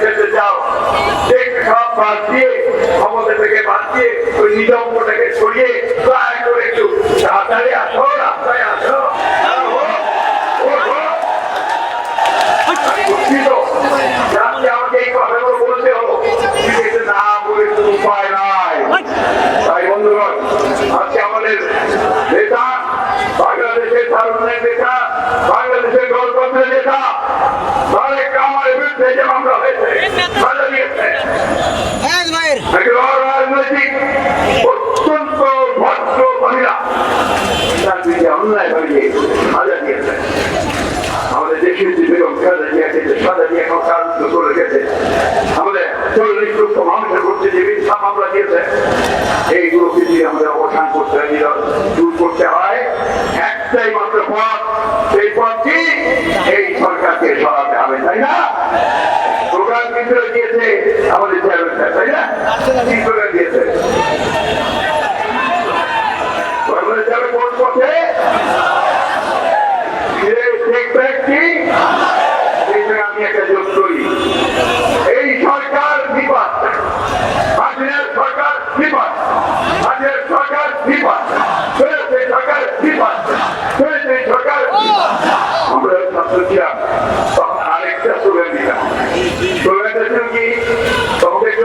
খেলতে চাও দেখতে সব বাদ দিয়ে, ক্ষমতা থেকে বাদ দিয়ে, ওই নিজম্বটাকে সরিয়ে দয়া করে একটু তাড়াতাড়ি আসো, রাস্তায় আসো। বাংলাদেশের গণতন্ত্রের নেতা মামলা হয়েছে। সাজা দিয়েছে। রাজনৈতিক অত্যন্ত ভদ্র মহিলা। তার বিরুদ্ধে অন্যায় ভাবিয়ে সাজা দিয়েছে। আমাদের দেশের যে বেগম খালেদা জিয়াকে যে সাজা দিয়ে এখন কারারুদ্ধ করে গেছে। আমাদের চল্লিশ লক্ষ মানুষের করছে যে মিথ্যা মামলা দিয়েছে এইগুলোকে যদি আমাদের অবসান করতে দূর করতে হয়। একটাই মাত্র পথ সেই পথটি এই সরকারকে সরাতে হবে তাই না প্রোগ্রাম কিন্তু দিয়েছে আমাদের চেয়ারম্যান তাই না? কি করে দিয়েছে কর্মচারী যাবে কোন পথে ঠিক ব্যক্তি এইখানে আমি একটা যোগ করি এই সরকার বিপদ হাসিনার সরকার বিপদ হাসিনার সরকার বিপদ চলেছে সরকার বিপদ চলেছে সরকার বিপদ। আমরা ছাত্র ছিলাম তখন আরেকটা স্লোগান দিলাম স্লোগানটা ছিল কি তখন একটু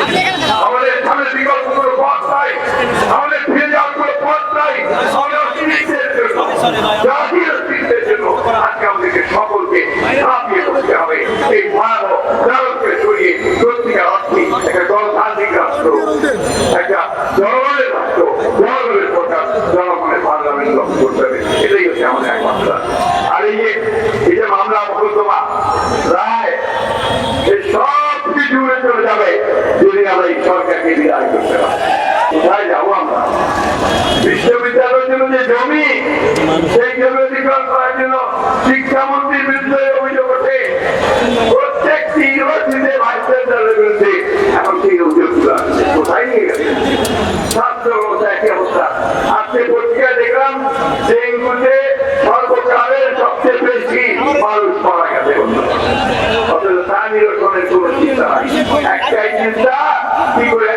জন্য যে জমি সেই জমি অধিগ্রহণ করার জন্য শিক্ষামন্ত্রীর বিরুদ্ধে অভিযোগ ওঠে। প্রত্যেকটি ইউনিভার্সিটিতে ভাইস চ্যান্সেলরের বিরুদ্ধে। এখন সেই অভিযোগগুলো কোথায় নিয়ে গেছে? ছাত্র অবস্থা একই অবস্থা। আজকে পত্রিকায় দেখলাম ডেঙ্গুতে সর্বকালের সবচেয়ে বেশি মানুষ মারা গেছে। অথচ তা নিরসনের কোন চিন্তা নাই। একটাই চিন্তা কি করে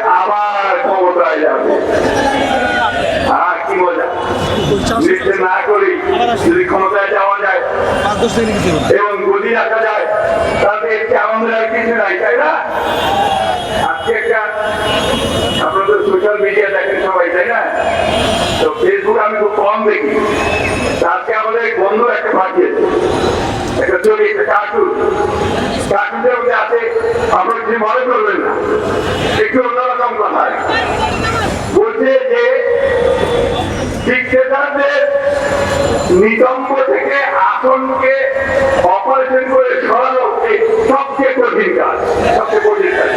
এবং গদি রাখা যায়। তাতে একটি আনন্দের আর কিছু নাই, তাই না? আজকে একটা সোশ্যাল মিডিয়া দেখেন সবাই, তাই না? তো ফেসবুক আমি খুব কম দেখি। আজকে আমাদের বন্ধু একটা পাঠিয়েছে। একটা ছবি একটা কার্টুন কার্টুনের মধ্যে আছে আপনারা কিছু মনে করবেন না। একটু অন্যরকম কথা। নিতম্ব থেকে আসনকে অপারেশন করে সরানো সবচেয়ে কঠিন কাজ সবচেয়ে কঠিন কাজ।